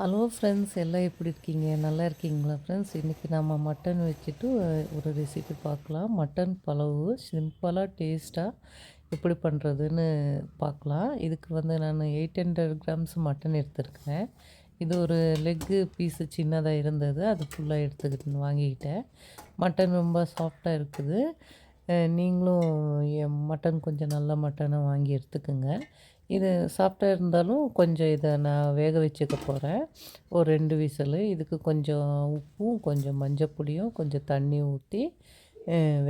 Hello friends எல்லாம் எப்படி இருக்கீங்க? நல்லா இருக்கீங்களா ஃப்ரெண்ட்ஸ் இன்றைக்கி நம்ம மட்டன் வச்சுட்டு ஒரு ரெசிபி பார்க்கலாம். மட்டன் பலவு சிம்பிளாக டேஸ்ட்டாக எப்படி பண்ணுறதுன்னு பார்க்கலாம். இதுக்கு வந்து நான் எயிட் ஹண்ட்ரட் கிராம்ஸ் மட்டன் எடுத்துருக்கிறேன் இது ஒரு லெக்கு பீஸு சின்னதாக இருந்தது. அது ஃபுல்லாக எடுத்துக்கிட்டு வாங்கிக்கிட்டேன். மட்டன் ரொம்ப சாஃப்டாக இருக்குது. நீங்களும் மட்டன் கொஞ்சம் நல்ல மட்டனை வாங்கி எடுத்துக்கோங்க. இது சாப்பிட்டா இருந்தாலும் கொஞ்சம் இதை நான் வேக வச்சுக்க போகிறேன் ஒரு ரெண்டு விசிலு இதுக்கு கொஞ்சம் உப்பும் கொஞ்சம் மஞ்சப்பொடியும் கொஞ்சம் தண்ணி ஊற்றி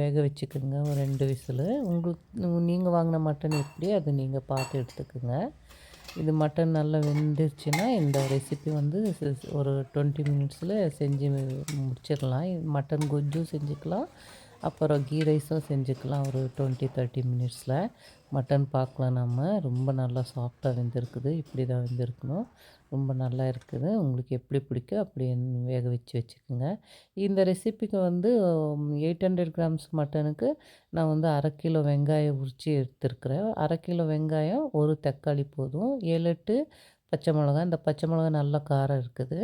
வேக வச்சுக்கோங்க. ஒரு ரெண்டு விசிலு. உங்களுக்கு நீங்கள் வாங்கின மட்டன் எப்படி அது நீங்கள் பார்த்து எடுத்துக்கோங்க. இது மட்டன் நல்லா வெந்துருச்சுன்னா இந்த ரெசிபி வந்து ஒரு டுவெண்ட்டி மினிட்ஸில் செஞ்சு முடிச்சிடலாம். மட்டன் கொஜ்ஜும் செஞ்சுக்கலாம். அப்புறம் கீ ரைஸும் செஞ்சுக்கலாம் ஒரு டுவெண்ட்டி தேர்ட்டி மினிட்ஸில். மட்டன் பார்க்கலாம் நம்ம. ரொம்ப நல்லா சாஃப்டாக வெந்திருக்குது. இப்படி தான் வெந்திருக்கணும். ரொம்ப நல்லா இருக்குது. உங்களுக்கு எப்படி பிடிக்கோ அப்படி வேக வச்சு வச்சுக்கோங்க. இந்த ரெசிபிக்கு வந்து எயிட் ஹண்ட்ரட் கிராம்ஸ் மட்டனுக்கு நான் வந்து அரை கிலோ வெங்காயம் உரித்து எடுத்துருக்குறேன். அரை கிலோ வெங்காயம் ஒரு தக்காளி போதும். ஏழு எட்டு பச்சை மிளகா இந்த பச்சை மிளகா நல்லா காரம் இருக்குது.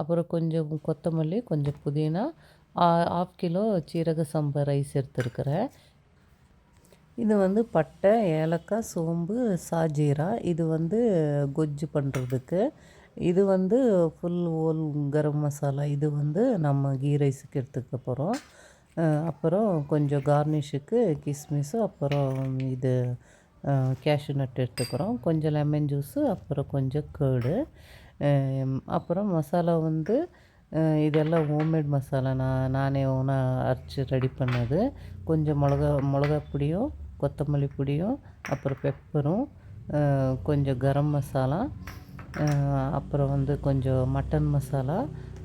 அப்புறம் கொஞ்சம் கொத்தமல்லி கொஞ்சம் புதினா ஆஃப் கிலோ சீரக சம்பா ரைஸ் எடுத்துருக்கிறேன். இது வந்து பட்டை ஏலக்காய் சோம்பு சாஜீரா. இது வந்து கொஜ்ஜு பண்ணுறதுக்கு இது வந்து ஃபுல் ஓல் கரம் மசாலா. இது வந்து நம்ம கீ ரைஸுக்கு எடுத்துக்க போகிறோம் அப்புறம் கொஞ்சம் கார்னிஷுக்கு கிஸ்மிஸு அப்புறம் இது கேஷ்யூ நட் எடுத்துக்கிறோம் கொஞ்சம் லெமன் ஜூஸு அப்புறம் கொஞ்சம் கேர்டு அப்புறம் மசாலா வந்து இதெல்லாம் ஹோம்மேட் மசாலா நான் நானே ஓனாக அரைச்சி ரெடி பண்ணது. கொஞ்சம் மிளகா மிளகா பொடியும் கொத்தமல்லி பொடியும் அப்புறம் பெப்பரும் கொஞ்சம் கரம் மசாலா அப்புறம் வந்து கொஞ்சம் மட்டன் மசாலா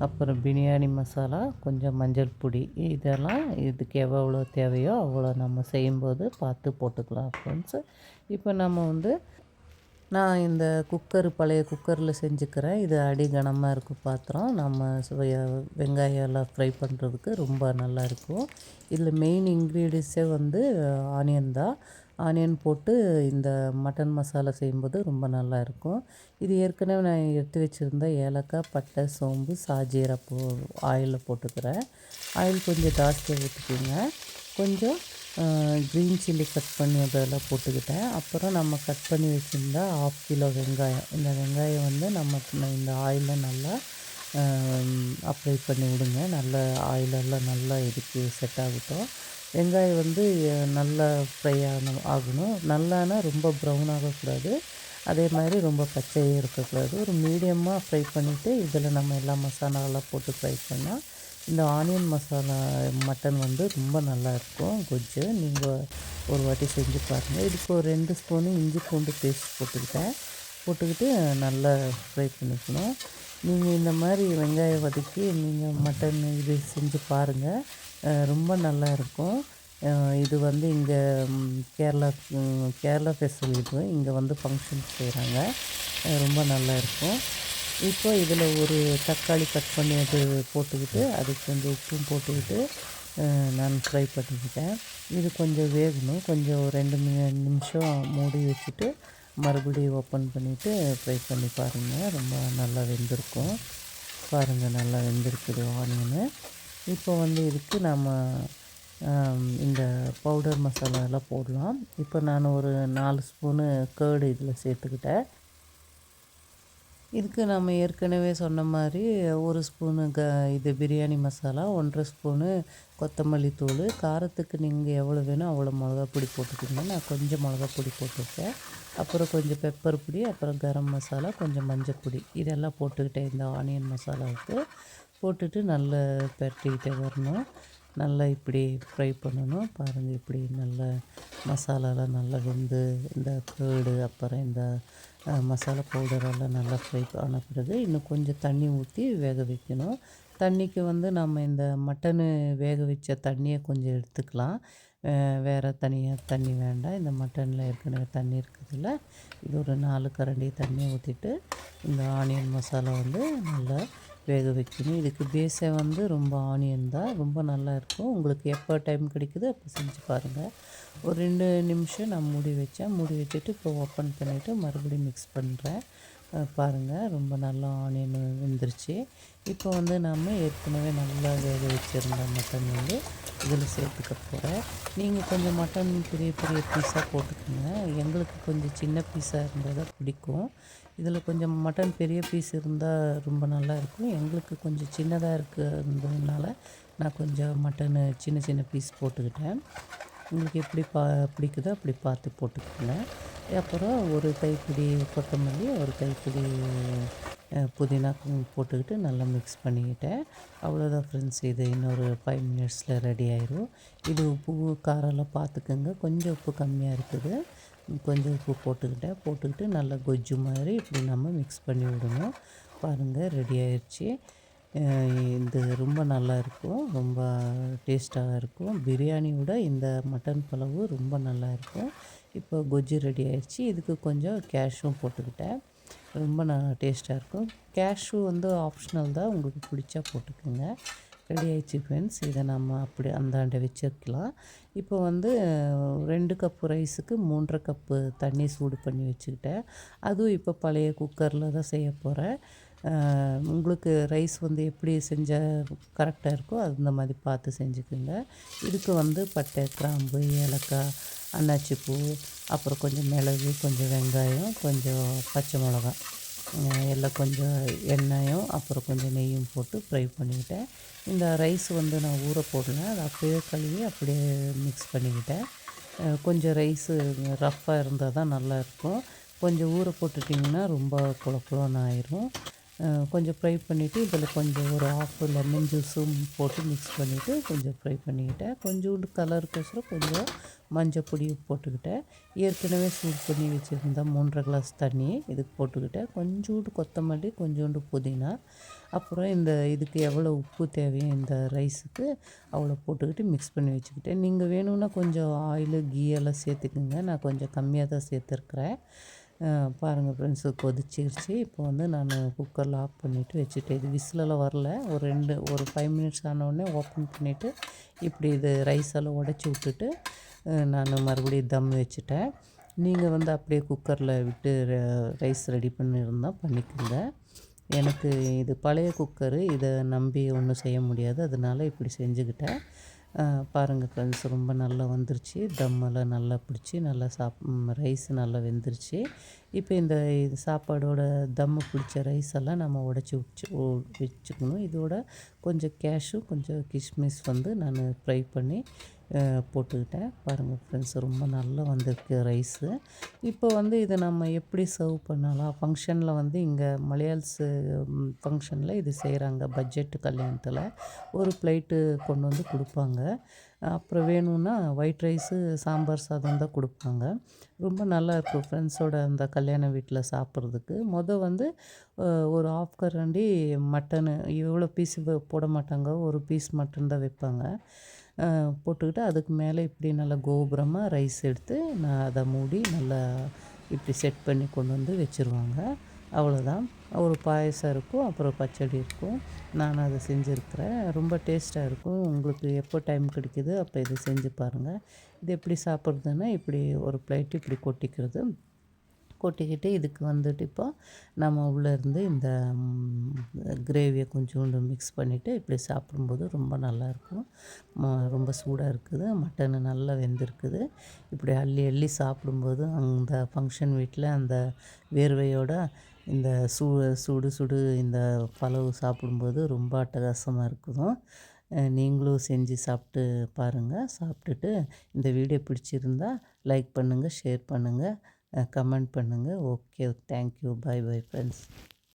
அப்புறம் பிரியாணி மசாலா கொஞ்சம் மஞ்சள் பொடி. இதெல்லாம் இதுக்கு எவ்வளோ தேவையோ அவ்வளோ நம்ம செய்யும்போது பார்த்து போட்டுக்கலாம் ஃப்ரெண்ட்ஸு இப்போ நம்ம வந்து நான் இந்த குக்கர் பழைய குக்கரில் செஞ்சுக்கிறேன். இது அடி கனமாக இருக்கும் பாத்திரம். நம்ம வெங்காயம் எல்லாம் ஃப்ரை பண்ணுறதுக்கு ரொம்ப நல்லாயிருக்கும் இதில் மெயின் இன்க்ரீடியன்ஸே வந்து ஆனியன் தான். ஆனியன் போட்டு இந்த மட்டன் மசாலா செய்யும்போது ரொம்ப நல்லாயிருக்கும் இது ஏற்கனவே நான் எடுத்து வச்சுருந்த ஏலக்காய் பட்டை சோம்பு சாஜீரா போ ஆயிலில் போட்டுக்கிறேன். ஆயில் கொஞ்சம் ஜாஸ்தியாக ஊற்றிக்கிங்க கொஞ்சம் க்ரீன் சில்லி கட் பண்ணி அதெல்லாம் போட்டுக்கிட்டேன். அப்புறம் நம்ம கட் பண்ணி வச்சுருந்தா ஆஃப் கிலோ வெங்காயம். இந்த வெங்காயம் வந்து நம்ம இந்த ஆயிலில் நல்லா அப்ளை பண்ணி விடுங்க. நல்ல ஆயிலெல்லாம் நல்லா இதுக்கு செட் ஆகட்டும். வெங்காயம் வந்து நல்லா ஃப்ரை ஆகணும் ஆகணும். நல்லானா ரொம்ப ப்ரௌன் ஆகக்கூடாது. அதே மாதிரி ரொம்ப பச்சையாக இருக்கக்கூடாது. ஒரு மீடியமாக ஃப்ரை பண்ணிவிட்டு இதில் நம்ம எல்லா மசாலாலாம் போட்டு ஃப்ரை பண்ணால் இந்த ஆனியன் மசாலா மட்டன் வந்து ரொம்ப நல்லாயிருக்கும் கொஜ்ஜு நீங்கள் ஒரு வாட்டி செஞ்சு பாருங்கள் இதுக்கு ஒரு ரெண்டு ஸ்பூனு இஞ்சி பூண்டு பேஸ்ட் போட்டுக்கிட்டேன். போட்டுக்கிட்டு நல்லா ஃப்ரை பண்ணிக்கணும். நீங்கள் இந்த மாதிரி வெங்காயம் வதக்கி நீங்கள் மட்டன் இது செஞ்சு பாருங்கள் ரொம்ப நல்லா இருக்கும் இது வந்து இங்கே கேரளா கேரளா ஃபெஸ்டிவல் இது. இங்கே வந்து ஃபங்க்ஷன் செய்கிறாங்க ரொம்ப நல்லா இருக்கும் இப்போ இதில் ஒரு தக்காளி கட் பண்ணி அது போட்டுக்கிட்டு அதுக்கு கொஞ்சம் உப்பும் போட்டுக்கிட்டு நான் ஃப்ரை பண்ணிக்கிட்டேன். இது கொஞ்சம் வேகணும். கொஞ்சம் ரெண்டு நிமிஷம் மூடி வச்சுட்டு மறுபடியும் ஓப்பன் பண்ணிவிட்டு ஃப்ரை பண்ணி பாருங்கள் ரொம்ப நல்லா வெந்திருக்கும். பாருங்கள் நல்லா வெந்திருக்குது ஆனியனு இப்போ வந்து இதுக்கு நம்ம இந்த பவுடர் மசாலாலாம் போடலாம். இப்போ நான் ஒரு நாலு ஸ்பூனு கேர்டு இதில் சேர்த்துக்கிட்டேன். இதுக்கு நம்ம ஏற்கனவே சொன்ன மாதிரி ஒரு ஸ்பூனு க இது பிரியாணி மசாலா ஒன்றரை ஸ்பூனு கொத்தமல்லி தூள். காரத்துக்கு நீங்கள் எவ்வளோ வேணும் அவ்வளோ மிளகா பொடி போட்டுக்கோங்க. நான் கொஞ்சம் மிளகா பொடி போட்டிருக்கேன். அப்புறம் கொஞ்சம் பெப்பர் பொடி அப்புறம் கரம் மசாலா கொஞ்சம் மஞ்சள் பொடி. இதெல்லாம் போட்டுக்கிட்டேன் இந்த ஆனியன் மசாலாவுக்கு போட்டுட்டு நல்லா பரட்டிக்கிட்டே வரணும். நல்லா இப்படி ஃப்ரை பண்ணணும். பாருங்கள் இப்படி நல்லா மசாலாலாம் நல்லா வெந்து இந்த கேடு அப்புறம் இந்த மசாலா பவுடரெல்லாம் நல்லா ஃப்ரை ஆன பிறகு இன்னும் கொஞ்சம் தண்ணி ஊற்றி வேக வைக்கணும். தண்ணிக்கு வந்து நம்ம இந்த மட்டனு வேக வச்ச தண்ணியை கொஞ்சம் எடுத்துக்கலாம். வேறு தனியாக தண்ணி வேண்டாம். இந்த மட்டனில் ஏற்கனவே தண்ணி இருக்குதுல்ல இது ஒரு நாலு கரண்டி தண்ணி ஊற்றிட்டு இந்த ஆனியன் மசாலா வந்து நல்லா வேக வைக்கணும். இதுக்கு பேஸே வந்து ரொம்ப ஆனியன் தான். ரொம்ப நல்லா இருக்கும். உங்களுக்கு எப்போ டைம் கிடைக்குதோ அப்போ செஞ்சு பாருங்கள் ஒரு ரெண்டு நிமிஷம் நான் மூடி வச்சேன். மூடி வச்சுட்டு இப்போ ஓப்பன் பண்ணிவிட்டு மறுபடியும் மிக்ஸ் பண்ணுறேன் பாருங்கள் ரொம்ப நல்லா ஆனியன் வெந்துருச்சு. இப்போ வந்து நம்ம ஏற்கனவே நல்லா வேக வச்சுருந்த மட்டன் வந்து இதில் சேர்த்துக்க போகிறேன் நீங்கள் கொஞ்சம் மட்டன் பெரிய பெரிய பீஸாக போட்டுக்கோங்க. எங்களுக்கு கொஞ்சம் சின்ன பீஸாக இருந்தால் தான் பிடிக்கும். இதில் கொஞ்சம் மட்டன் பெரிய பீஸ் இருந்தால் ரொம்ப நல்லா இருக்கும். எங்களுக்கு கொஞ்சம் சின்னதாக இருக்கிறதுனால நான் கொஞ்சம் மட்டனு சின்ன சின்ன பீஸ் போட்டுக்கிட்டேன். உங்களுக்கு எப்படி பா பிடிக்குதோ அப்படி பார்த்து போட்டுக்கோங்க. அப்புறம் ஒரு கைப்பிடி கொத்தமல்லி ஒரு கைப்பிடி புதினா போட்டுக்கிட்டு நல்லா மிக்ஸ் பண்ணிக்கிட்டேன். அவ்வளோதான் ஃப்ரெண்ட்ஸ் இது இன்னொரு ஃபைவ் மினிட்ஸில் ரெடி ஆயிரும். இது உப்பு காரம்லாம் பார்த்துக்கோங்க. கொஞ்சம் உப்பு கம்மியாக இருக்குது. கொஞ்சம் உப்பு போட்டுக்கிட்டேன். போட்டுக்கிட்டு நல்லா கொஜ்ஜு மாதிரி இப்படி நம்ம மிக்ஸ் பண்ணி விடணும். பாருங்கள் ரெடி ஆயிடுச்சு இது ரொம்ப நல்லா இருக்கும். ரொம்ப டேஸ்ட்டாக இருக்கும். பிரியாணியோட இந்த மட்டன் பலவு ரொம்ப நல்லா இருக்கும். இப்போ கொஜ்ஜு ரெடி ஆயிடுச்சு. இதுக்கு கொஞ்சம் கேஷும் போட்டுக்கிட்டேன். ரொம்ப நல்லா டேஸ்ட்டாக இருக்கும். கேஷு வந்து ஆப்ஷனல் தான். உங்களுக்கு பிடிச்சா போட்டுக்கோங்க. ரெடி ஆயிடுச்சு ஃப்ரெண்ட்ஸ் இதை நம்ம அப்படி அந்தாண்டை வச்சுருக்கலாம். இப்போ வந்து ரெண்டு கப்பு ரைஸுக்கு மூன்றரை கப்பு தண்ணி சூடு பண்ணி வச்சுக்கிட்டேன். அதுவும் இப்போ பழைய குக்கரில் தான் செய்ய போகிறேன் உங்களுக்கு ரைஸ் வந்து எப்படி செஞ்சால் கரெக்டாக இருக்கோ அந்த மாதிரி பார்த்து செஞ்சுக்கோங்க. இதுக்கு வந்து பட்டை கிராம்பு ஏலக்காய் அன்னாச்சி பூ அப்புறம் கொஞ்சம் மிளகு கொஞ்சம் வெங்காயம் கொஞ்சம் பச்சை மிளகா எல்லாம் கொஞ்சம் எண்ணெயும் அப்புறம் கொஞ்சம் நெய்யும் போட்டு ஃப்ரை பண்ணிக்கிட்டேன். இந்த ரைஸ் வந்து நான் ஊற போடல அதை அப்படியே கழுவி அப்படியே மிக்ஸ் பண்ணிக்கிட்டேன். கொஞ்சம் ரைஸு ரஃப்பாக இருந்தால் தான் நல்லாயிருக்கும் கொஞ்சம் ஊற போட்டுட்டிங்கன்னா ரொம்ப குழப்பம்னு ஆயிரும். கொஞ்சம் ஃப்ரை பண்ணிவிட்டு இதில் கொஞ்சம் ஒரு ஆஃப் லெமன் ஜூஸும் போட்டு மிக்ஸ் பண்ணிவிட்டு கொஞ்சம் ஃப்ரை பண்ணிக்கிட்டேன். கொஞ்சோண்டு கலருக்கோசரம் கொஞ்சம் மஞ்சள் பொடி போட்டுக்கிட்டேன். ஏற்கனவே சூட் பண்ணி வச்சுருந்தா மூன்றரை கிளாஸ் தண்ணி இதுக்கு போட்டுக்கிட்டேன். கொஞ்சோண்டு கொத்தமல்லி கொஞ்சோண்டு புதினா அப்புறம் இந்த இதுக்கு எவ்வளோ உப்பு தேவையோ இந்த ரைஸுக்கு அவ்வளோ போட்டுக்கிட்டு மிக்ஸ் பண்ணி வச்சுக்கிட்டேன். நீங்கள் வேணும்னா கொஞ்சம் ஆயிலு கீ எல்லாம் சேர்த்துக்குங்க. நான் கொஞ்சம் கம்மியாக தான் சேர்த்துருக்குறேன். பாருங்கள் ஃப்ரெண்ட்ஸு கொதிச்சிருச்சு. இப்போ வந்து நான் குக்கரில் ஆஃப் பண்ணிவிட்டு வச்சுட்டேன். இது விசிலெல்லாம் வரல. ஒரு ரெண்டு ஒரு ஃபைவ் மினிட்ஸ் ஆனவுடனே ஓப்பன் பண்ணிவிட்டு இப்படி இது ரைஸ் எல்லாம் உடச்சி விட்டுட்டு நான் மறுபடியும் தம் வச்சுட்டேன். நீங்கள் வந்து அப்படியே குக்கரில் விட்டு ரைஸ் ரெடி பண்ணியிருந்தால் பண்ணிக்கோங்க. எனக்கு இது பழைய குக்கரு இதை நம்பி ஒன்றும் செய்ய முடியாது. அதனால் இப்படி செஞ்சுக்கிட்டேன். பாருங்கள் ஃப்ரெண்ட்ஸ் ரொம்ப நல்லா வந்துருச்சு. தம்மெல்லாம் நல்லா பிடிச்சி நல்லா சாப் ரைஸ் நல்லா வெந்துருச்சு. இப்போ இந்த இது சாப்பாடோட தம்மு பிடிச்ச ரைஸ் எல்லாம் நம்ம உடச்சி வச்சு வச்சுக்கணும். இதோட கொஞ்சம் கேஷும் கொஞ்சம் கிஷ்மிஸ் வந்து நான் ஃப்ரை பண்ணி போட்டுக்கிட்டேன். பாருங்கள் ஃப்ரெண்ட்ஸ் ரொம்ப நல்லா வந்திருக்கு ரைஸு. இப்போ வந்து இதை நம்ம எப்படி சர்வ் பண்ணலாம்? ஃபங்க்ஷனில் வந்து இங்கே மலையாள்ஸு ஃபங்க்ஷனில் இது செய்கிறாங்க பட்ஜெட்டு கல்யாணத்தில் ஒரு பிளேட்டு கொண்டு வந்து கொடுப்பாங்க. அப்புறம் வேணும்னா ஒயிட் ரைஸு சாம்பார் சாதம் தான் கொடுப்பாங்க. ரொம்ப நல்லா இருக்கும் ஃப்ரெண்ட்ஸோட அந்த கல்யாண வீட்டில் சாப்பிட்றதுக்கு. மொதல் வந்து ஒரு ஆஃப் கரண்டி மட்டனு இவ்வளோ பீஸ் போட மாட்டாங்க. ஒரு பீஸ் மட்டன் தான் வைப்பாங்க. போட்டுக்கிட்டு அதுக்கு மேலே இப்படி நல்லா கோபுரமாக ரைஸ் எடுத்து நான் அதை மூடி நல்லா இப்படி செட் பண்ணி கொண்டு வந்து வச்சுருவாங்க. அவ்வளோதான் ஒரு பாயசம் இருக்கும் அப்புறம் பச்சடி இருக்கும். நான் அதை செஞ்சுருக்கிறேன். ரொம்ப டேஸ்ட்டாக இருக்கும். உங்களுக்கு எப்போ டைம் கிடைக்கிது அப்போ இதை செஞ்சு பாருங்கள் இது எப்படி சாப்பிட்றதுன்னா இப்படி ஒரு பிளேட் இப்படி கொட்டிக்கிறது. கொட்டிக்கிட்டு இதுக்கு வந்துட்டு இப்போ நம்ம உள்ளேருந்து இந்த கிரேவியை கொஞ்சோண்டு மிக்ஸ் பண்ணிவிட்டு இப்படி சாப்பிடும்போது ரொம்ப நல்லாயிருக்கும். ரொம்ப சூடாக இருக்குது. மட்டனு நல்லா வெந்திருக்குது. இப்படி அள்ளி அள்ளி சாப்பிடும்போது அந்த ஃபங்க்ஷன் வீட்டில் அந்த வேர்வையோட இந்த சூ சுடு சுடு இந்த பலவு சாப்பிடும்போது ரொம்ப அட்டகாசமாக இருக்குதும். நீங்களும் செஞ்சு சாப்பிட்டு பாருங்கள் சாப்பிட்டுட்டு இந்த வீடியோ பிடிச்சிருந்தா லைக் பண்ணுங்கள் ஷேர் பண்ணுங்கள் கமெண்ட் பண்ணுங்கள் okay thank you bye bye friends